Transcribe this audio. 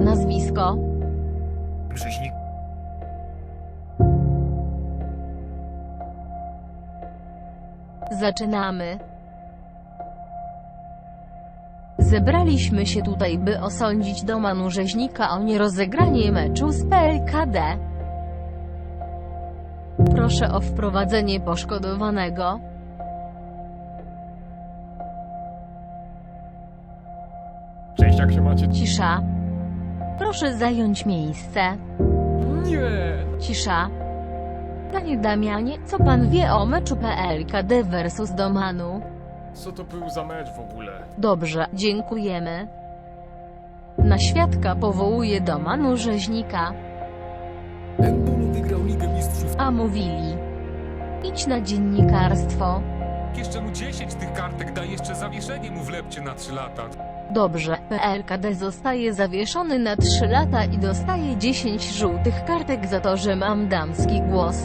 Nazwisko. Brzeźnik. Zaczynamy. Zebraliśmy się tutaj, by osądzić Domanu Rzeźnika o nierozegranie meczu z PLKD. Proszę o wprowadzenie poszkodowanego. Jak się macie? Cisza. Proszę zająć miejsce. Nie! Cisza. Panie Damianie, co pan wie o meczu PLKD versus Domanu? Co to był za mecz w ogóle? Dobrze, dziękujemy. Na świadka powołuje Domanu Rzeźnika, Embolo wygrał Ligę Mistrzów. a mówili. Idź na dziennikarstwo. Jeszcze mu 10 tych kartek da jeszcze zawieszenie mu wlepcie na 3 lata. Dobrze, PLKD zostaje zawieszony na 3 lata i dostaje 10 żółtych kartek za to, że mam damski głos.